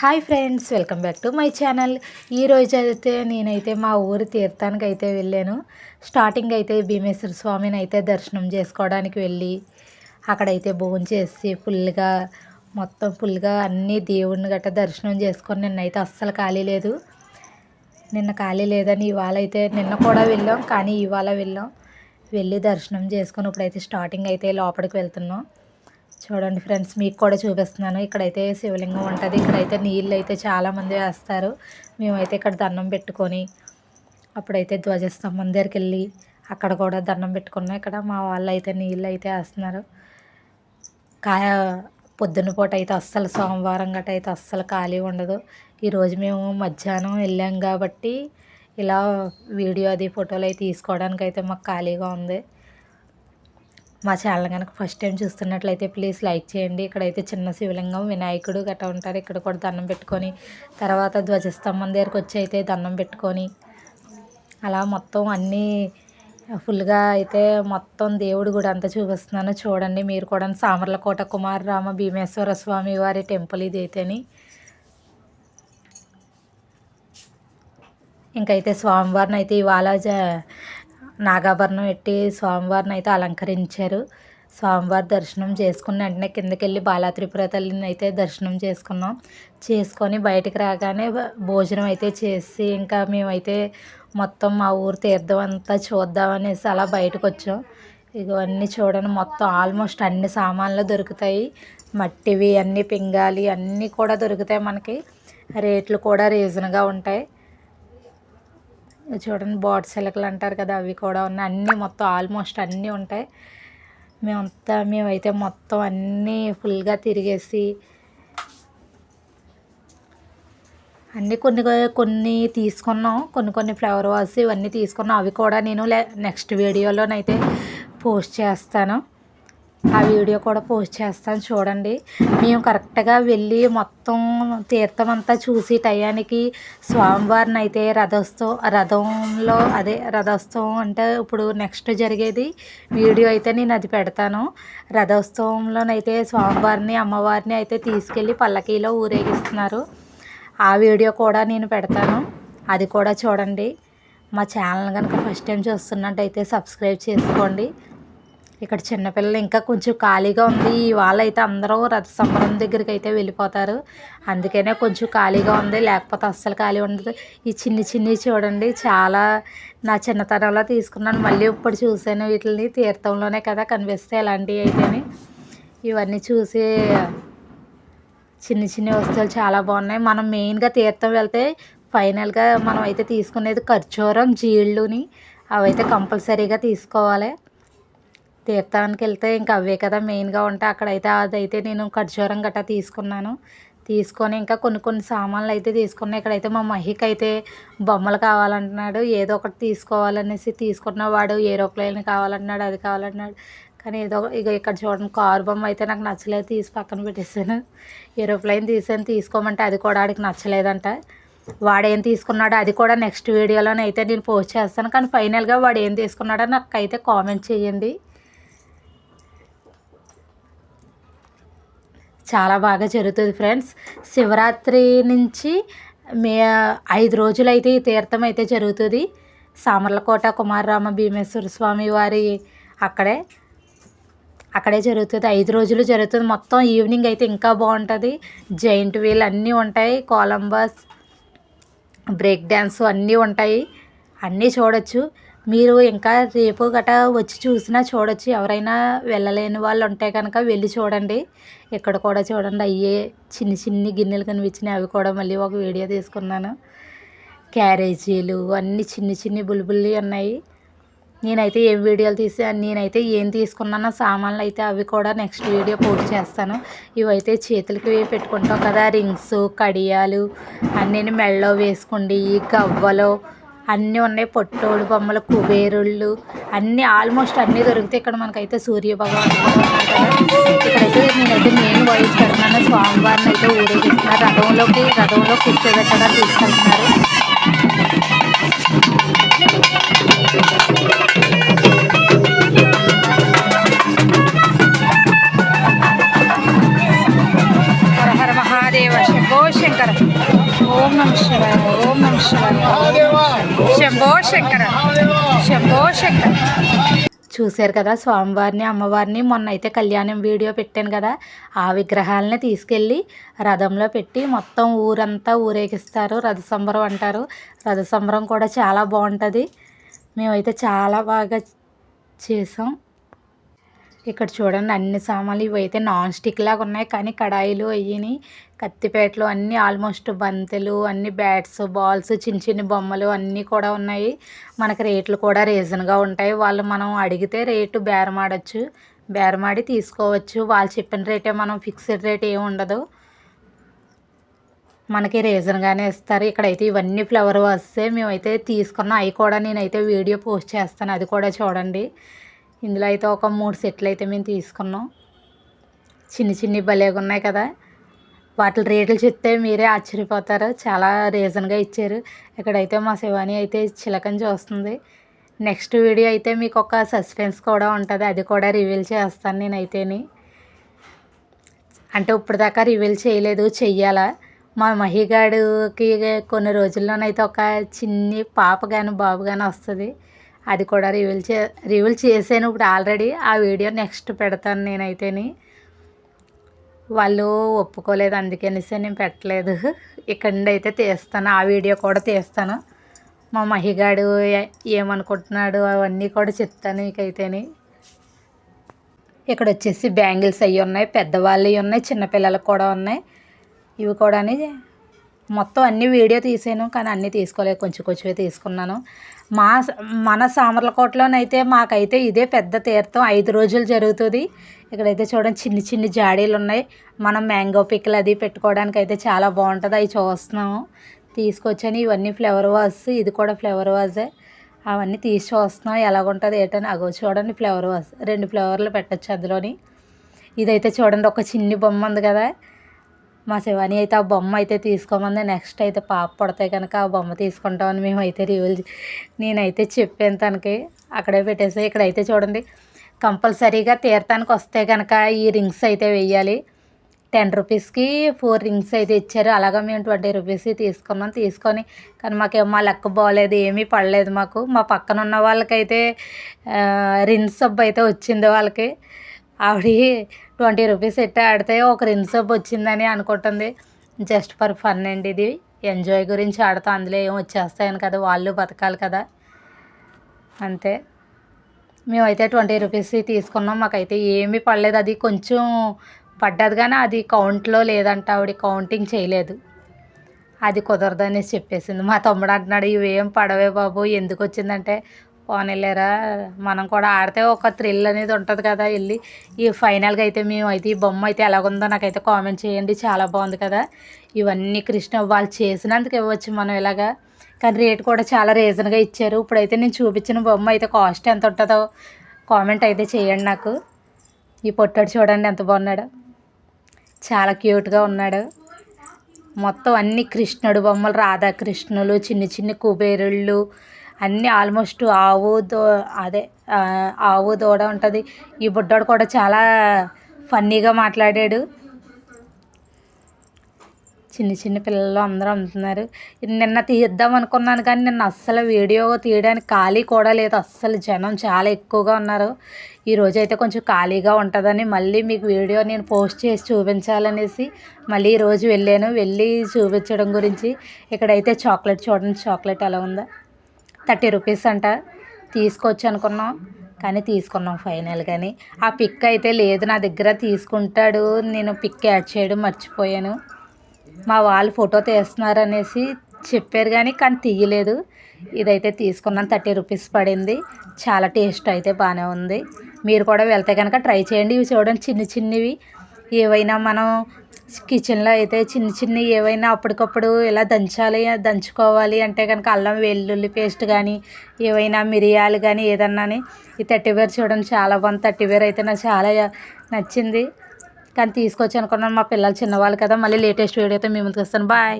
Hi friends welcome back to my channel. ఈరోజు అయితే నేనైతే మా ఊరు తీర్థానికి అయితే వెళ్ళాను. స్టార్టింగ్ అయితే భీమేశ్వర స్వామిని అయితే దర్శనం చేసుకోవడానికి వెళ్ళి అక్కడైతే భోజనం చేసి ఫుల్గా మొత్తం ఫుల్గా అన్ని దేవుడిని గట్రా దర్శనం చేసుకొని నిన్నైతే అస్సలు ఖాళీ లేదు. నిన్న ఖాళీ లేదని ఇవాళ అయితే నిన్న కూడా వెళ్ళాం కానీ ఇవాళ వెళ్ళాం. వెళ్ళి దర్శనం చేసుకొని ఇప్పుడైతే స్టార్టింగ్ అయితే లోపలికి వెళ్తున్నాం. చూడండి ఫ్రెండ్స్ మీకు కూడా చూపిస్తున్నాను. ఇక్కడైతే శివలింగం ఉంటుంది. ఇక్కడైతే నీళ్ళు అయితే చాలామంది వేస్తారు. మేమైతే ఇక్కడ దండం పెట్టుకొని అప్పుడైతే ధ్వజస్తంభం దగ్గరికి వెళ్ళి అక్కడ కూడా దండం పెట్టుకున్నాం. ఇక్కడ మా వాళ్ళు అయితే నీళ్ళు అయితే వేస్తున్నారు. కాయ పొద్దున్న పూట అయితే అస్సలు సోమవారం గట్ట అయితే అస్సలు ఖాళీ ఉండదు. ఈరోజు మేము మధ్యాహ్నం వెళ్ళాం కాబట్టి ఇలా వీడియో అది ఫోటోలు అయితే తీసుకోవడానికి అయితే మాకు ఖాళీగా ఉంది. మా ఛానల్ కనుక ఫస్ట్ టైం చూస్తున్నట్లయితే ప్లీజ్ లైక్ చేయండి. ఇక్కడైతే చిన్న శివలింగం వినాయకుడు గట్రా ఉంటారు. ఇక్కడ కూడా దండం పెట్టుకొని తర్వాత ధ్వజస్తంభం దగ్గరికి వచ్చి అయితే దండం పెట్టుకొని అలా మొత్తం అన్నీ ఫుల్గా అయితే మొత్తం దేవుడు కూడా అంతా చూపిస్తున్నాను. చూడండి మీరు కూడా సామర్లకోట కుమారరామ భీమేశ్వర స్వామి వారి టెంపుల్ ఇది అయితేని ఇంకైతే స్వామివారిని అయితే ఇవాళ నాగాభరణం పెట్టి స్వామివారిని అయితే అలంకరించారు. స్వామివారి దర్శనం చేసుకున్న వెంటనే కిందకి వెళ్ళి బాలా త్రిపుర తల్లిని అయితే దర్శనం చేసుకున్నాం. చేసుకొని బయటికి రాగానే భోజనం అయితే చేసి ఇంకా మేమైతే మొత్తం మా ఊరు తీర్థం అంతా చూద్దామనేసి అలా బయటకు వచ్చాం ఇవన్నీ చూడండి మొత్తం ఆల్మోస్ట్ అన్ని సామాన్లు దొరుకుతాయి. మట్టివి అన్నీ పింగాలి అన్నీ కూడా దొరుకుతాయి మనకి. రేట్లు కూడా రీజన్గా ఉంటాయి. చూడండి బోట్ సిలకలు అంటారు కదా అవి కూడా ఉన్నాయి. అన్నీ మొత్తం ఆల్మోస్ట్ అన్నీ ఉంటాయి. మేమంతా మేమైతే మొత్తం అన్నీ ఫుల్గా తిరిగేసి అన్నీ కొన్ని కొన్ని తీసుకున్నాం. కొన్ని కొన్ని ఫ్లవర్ వాస్ ఇవన్నీ తీసుకున్నాం. అవి కూడా నేను నెక్స్ట్ వీడియోలోనైతే పోస్ట్ చేస్తాను. ఆ వీడియో కూడా పోస్ట్ చేస్తాను చూడండి. మేము కరెక్ట్గా వెళ్ళి మొత్తం తీర్థం అంతా చూసి టయానికి స్వామివారిని అయితే రథోత్సవం రథంలో అదే రథోత్సవం అంటే ఇప్పుడు నెక్స్ట్ జరిగేది వీడియో అయితే నేను అది పెడతాను. రథోత్సవంలోనైతే స్వామివారిని అమ్మవారిని అయితే తీసుకెళ్ళి పల్లకీలో ఊరేగిస్తున్నారు. ఆ వీడియో కూడా నేను పెడతాను. అది కూడా చూడండి. మా ఛానల్ కనుక ఫస్ట్ టైం చూస్తున్నట్టయితే సబ్స్క్రైబ్ చేసుకోండి. ఇక్కడ చిన్నపిల్లలు ఇంకా కొంచెం ఖాళీగా ఉంది. ఇవాళ అయితే అందరూ రథ సంబరం దగ్గరికి అయితే వెళ్ళిపోతారు. అందుకనే కొంచెం ఖాళీగా ఉంది. లేకపోతే అస్సలు ఖాళీ ఉండదు. ఈ చిన్ని చిన్ని చూడండి. చాలా నా చిన్నతనంలో తీసుకున్నాను. మళ్ళీ ఇప్పుడు చూసాను వీటిని. తీర్థంలోనే కదా కనిపిస్తాయి ఇలాంటివి అయితేనే. ఇవన్నీ చూసి చిన్ని చిన్ని వస్తువులు చాలా బాగున్నాయి. మనం మెయిన్గా తీర్థం వెళ్తే ఫైనల్గా మనం అయితే తీసుకునేది ఖర్చూరం జీళ్ళుని అవైతే కంపల్సరీగా తీసుకోవాలి. తీర్థానికి వెళ్తే ఇంకా అవే కదా మెయిన్గా ఉంటాయి. అక్కడైతే అదైతే నేను ఖర్జూరం గట్టా తీసుకున్నాను. తీసుకొని ఇంకా కొన్ని కొన్ని సామాన్లు అయితే తీసుకున్నాయి ఇక్కడైతే మా మహికి అయితే బొమ్మలు కావాలంటున్నాడు. ఏదో ఒకటి తీసుకోవాలనేసి తీసుకున్న వాడు ఏరోప్లేన్ కావాలంటున్నాడు అది కావాలంటున్నాడు. కానీ ఏదో ఇక ఇక్కడ చూడండి కారు బొమ్మ అయితే నాకు నచ్చలేదు. తీసి పక్కన పెట్టేసాను ఏరోప్లేన్ తీసాను. తీసుకోమంటే అది కూడా ఆడికి నచ్చలేదంట. వాడేం తీసుకున్నాడు తీసుకున్నాడో అది కూడా నెక్స్ట్ వీడియోలోనైతే నేను పోస్ట్ చేస్తాను. కానీ ఫైనల్గా వాడు ఏం తీసుకున్నాడో నాకు అయితే కామెంట్ చేయండి. చాలా బాగా జరుగుతుంది ఫ్రెండ్స్. శివరాత్రి నుంచి మే ఐదు రోజులు అయితే ఈ తీర్థం అయితే జరుగుతుంది. సామర్లకోట కుమారరామ భీమేశ్వర స్వామి వారి అక్కడే. అక్కడే జరుగుతుంది. ఐదు రోజులు జరుగుతుంది. మొత్తం ఈవినింగ్ అయితే ఇంకా బాగుంటుంది. జైంట్ వీల్ అన్నీ ఉంటాయి. కొలంబస్ బ్రేక్ డ్యాన్స్ అన్నీ ఉంటాయి. అన్నీ చూడొచ్చు. మీరు ఇంకా రేపు గట వచ్చి చూసినా చూడొచ్చు. ఎవరైనా వెళ్ళలేని వాళ్ళు ఉంటే కనుక వెళ్ళి చూడండి. ఇక్కడ కూడా చూడండి. అయ్యే చిన్ని చిన్ని గిన్నెలు కనిపించినాయి. అవి కూడా మళ్ళీ ఒక వీడియో తీసుకున్నాను. క్యారేజీలు అన్నీ చిన్ని చిన్ని బుల్బుల్లి ఉన్నాయి. నేనైతే ఏం వీడియోలు తీసా నేనైతే ఏం తీసుకున్నానో సామాన్లు అయితే అవి కూడా నెక్స్ట్ వీడియో పోస్ట్ చేస్తాను. ఇవైతే చేతులకి పెట్టుకుంటాం కదా. రింగ్స్ కడియాలు అన్నీ మెళ్ళలో వేసుకోండి. గవ్వలు అన్నీ ఉన్నాయి. పొట్టోడు బొమ్మలు కుబేరుళ్ళు అన్నీ ఆల్మోస్ట్ అన్నీ దొరుకుతాయి. ఇక్కడ మనకైతే సూర్య భగవాన్ ఇక్కడైతే నేనైతే మెయిన్ వాయిస్ పెడుతున్నాను స్వామివారిని అయితే ఊరేగిస్తున్నారు. రథంలోకి రథంలో కూర్చోబెట్టడానికి తీసుకెళ్తున్నారు. చూశారు కదా స్వామివారిని అమ్మవారిని. మొన్న అయితే కళ్యాణం వీడియో పెట్టాను కదా ఆ విగ్రహాలని తీసుకెళ్ళి రథంలో పెట్టి మొత్తం ఊరంతా ఊరేగిస్తారు. రథ సంబరం అంటారు. రథ సంబరం కూడా చాలా బాగుంటుంది. మేమైతే చాలా బాగా చేసాం. ఇక్కడ చూడండి అన్ని సామాన్లు ఇవైతే నాన్ స్టిక్ లాగా ఉన్నాయి కానీ కడాయిలు అయ్యిని కత్తిపేటలు అన్నీ ఆల్మోస్ట్ బంతులు అన్ని బ్యాట్స్ బాల్స్ చిన్న చిన్న బొమ్మలు అన్నీ కూడా ఉన్నాయి. మనకి రేట్లు కూడా రీజన్గా ఉంటాయి. వాళ్ళు మనం అడిగితే రేటు బేరమాడచ్చు. బేరమాడి తీసుకోవచ్చు. వాళ్ళు చెప్పిన రేటే మనం ఫిక్స్డ్ రేట్ ఏమి ఉండదు. మనకి రీజన్గానే ఇస్తారు. ఇక్కడైతే ఇవన్నీ ఫ్లవర్ వస్తే మేమైతే తీసుకున్నాం అవి కూడా నేనైతే వీడియో పోస్ట్ చేస్తాను. అది కూడా చూడండి. ఇందులో అయితే ఒక మూడు సెట్లు అయితే మేము తీసుకున్నాం. చిన్ని చిన్ని భలేగా ఉన్నాయి కదా. వాటి రేట్లు చెప్తే మీరే ఆశ్చర్యపోతారు. చాలా రీజన్గా ఇచ్చారు. ఇక్కడైతే మా శివాని అయితే చిలకని చూస్తుంది. నెక్స్ట్ వీడియో అయితే మీకు ఒక సస్పెన్స్ కూడా ఉంటుంది. అది కూడా రివీల్ చేస్తాను నేనైతేని. అంటే ఇప్పుడు దాకా రివీల్ చేయలేదు చెయ్యాలా? మా మహిగాడికి కొన్ని రోజుల్లోనైతే ఒక చిన్ని పాప కానీ బాబు కానీ వస్తుంది. అది కూడా రివీల్ చే రివీల్ చేసాను ఇప్పుడు ఆల్రెడీ ఆ వీడియో నెక్స్ట్ పెడతాను నేనైతేని. వాళ్ళు ఒప్పుకోలేదు అందుకనేసి నేను పెట్టలేదు. ఇక్కడ నుండి అయితే తీస్తాను. ఆ వీడియో కూడా తీస్తాను. మా మహిగాడు ఏమనుకుంటున్నాడు అవన్నీ కూడా చెప్తాను మీకైతేని. ఇక్కడ వచ్చేసి బ్యాంగిల్స్ అవి ఉన్నాయి పెద్దవాళ్ళవి ఉన్నాయి చిన్నపిల్లలకు కూడా ఉన్నాయి. ఇవి కూడా మొత్తం అన్ని వీడియో తీసాను కానీ అన్నీ తీసుకోలేదు. కొంచెం కొంచెమే తీసుకున్నాను. మా మన సామర్లకోటలోనైతే మాకైతే ఇదే పెద్ద తీర్థం. ఐదు రోజులు జరుగుతుంది. ఇక్కడైతే చూడండి చిన్ని చిన్ని జాడీలు ఉన్నాయి మనం మ్యాంగో పిక్కలు అది పెట్టుకోవడానికి అయితే చాలా బాగుంటుంది. అవి చూస్తున్నాము. తీసుకొచ్చాను. ఇవన్నీ ఫ్లవర్ వాజ్ ఇది కూడా ఫ్లవర్ వాజే అవన్నీ తీసి చూస్తున్నాం. ఎలాగుంటుంది ఏటని. అగో చూడండి ఫ్లవర్ వాజ్ రెండు ఫ్లవర్లు పెట్టచ్చు అందులోని. ఇదైతే చూడండి ఒక చిన్ని బొమ్మ ఉంది కదా. మా శివాని అయితే ఆ బొమ్మ అయితే తీసుకోమంది. నెక్స్ట్ అయితే పాప పడితే కనుక ఆ బొమ్మ తీసుకుంటామని మేమైతే రివ్యూల్ నేనైతే చెప్పాను తనకి. అక్కడే పెట్టేసి ఇక్కడైతే చూడండి కంపల్సరీగా తీర్థానికి వస్తే కనుక ఈ రింగ్స్ అయితే వెయ్యాలి. టెన్ రూపీస్కి ఫోర్ రింగ్స్ అయితే ఇచ్చారు. అలాగా మేము ట్వంటీ రూపీస్ తీసుకున్నాం. తీసుకొని కానీ మాకేమో మా లెక్క బాగోలేదు ఏమీ పడలేదు మాకు. మా పక్కన ఉన్న వాళ్ళకైతే రిన్ సబ్బు అయితే వచ్చింది వాళ్ళకి. ఆవిడ ట్వంటీ రూపీస్ ఎట్టి ఆడితే ఒక రిన్ సబ్బు వచ్చిందని అనుకుంటుంది. జస్ట్ ఫర్ ఫన్ అండి ఇది. ఎంజాయ్ గురించి ఆడతాం అందులో ఏం వచ్చేస్తాయని కదా వాళ్ళు బతకాలి కదా. అంతే. మేమైతే ట్వంటీ రూపీస్ తీసుకున్నాం. మాకైతే ఏమీ పడలేదు. అది కొంచెం పడ్డది కానీ అది కౌంట్లో లేదంట. ఆవిడ కౌంటింగ్ చేయలేదు. అది కుదరదనేసి చెప్పేసింది. మా తమ్ముడు అంటున్నాడు ఇవేం పడవే బాబు. ఎందుకు వచ్చిందంటే పోనీలేరా మనం కూడా ఆడితే ఒక థ్రిల్ అనేది ఉంటుంది కదా వెళ్ళి. ఈ ఫైనల్గా అయితే మేము అయితే ఈ బొమ్మ అయితే ఎలాగుందో నాకైతే కామెంట్ చేయండి. చాలా బాగుంది కదా. ఇవన్నీ కృష్ణ వాళ్ళు చేసినందుకు ఇవ్వచ్చు మనం ఇలాగా కానీ రేట్ కూడా చాలా రీజన్గా ఇచ్చారు. ఇప్పుడైతే నేను చూపించిన బొమ్మ అయితే కాస్ట్ ఎంత ఉంటుందో కామెంట్ అయితే చేయండి నాకు. ఈ పొట్టాడు చూడండి ఎంత బాగున్నాడు. చాలా క్యూట్గా ఉన్నాడు. మొత్తం అన్ని కృష్ణుడు బొమ్మలు రాధాకృష్ణులు చిన్న చిన్న కుబేరుళ్ళు అన్నీ ఆల్మోస్ట్ ఆవు దో అదే ఆవు దూడ ఉంటుంది. ఈ బుడ్డోడు కూడా చాలా ఫన్నీగా మాట్లాడాడు. చిన్న చిన్న పిల్లలు అందరూ అమ్ముతున్నారు నిన్న తీద్దాం అనుకున్నాను కానీ నిన్న అస్సలు వీడియో తీయడానికి ఖాళీ కూడా లేదు. అస్సలు జనం చాలా ఎక్కువగా ఉన్నారు. ఈ రోజు అయితే కొంచెం ఖాళీగా ఉంటుందని మళ్ళీ మీకు వీడియో నేను పోస్ట్ చేసి చూపించాలనేసి మళ్ళీ ఈరోజు వెళ్ళాను. వెళ్ళి చూపించడం గురించి ఇక్కడైతే చాక్లెట్ చూడండి. చాక్లెట్ ఎలా ఉందా. థర్టీ రూపీస్ అంట. తీసుకోవచ్చు అనుకున్నాం కానీ తీసుకున్నాం ఫైనల్ కానీ ఆ పిక్ అయితే లేదు. నా దగ్గర తీసుకుంటాడు. నేను పిక్ యాడ్ చేయడం మర్చిపోయాను. మా వాళ్ళు ఫోటో తీస్తున్నారు అనేసి చెప్పారు కానీ కానీ తీయలేదు. ఇదైతే తీసుకున్నాను థర్టీ రూపీస్ పడింది. చాలా టేస్ట్ అయితే బాగానే ఉంది. మీరు కూడా వెళ్తే కనుక ట్రై చేయండి. ఇవి చూడండి చిన్న చిన్నవి. ఏవైనా మనం కిచెన్లో అయితే చిన్న చిన్న ఏవైనా అప్పటికప్పుడు ఇలా దంచాలి దంచుకోవాలి అంటే కనుక అల్లం వెల్లుల్లి పేస్ట్ కానీ ఏవైనా మిరియాలు కానీ ఏదన్నా ఈ థర్టీ వేర్ చూడండి చాలా బాగుంది. థర్టీ వేర్ అయితే నాకు చాలా నచ్చింది. కానీ తీసుకొచ్చి అనుకున్నాను. మా పిల్లలు చిన్నవాళ్ళు కదా మళ్ళీ లేటెస్ట్ వీడియోతో మీ ముందుకు వస్తాను. బాయ్.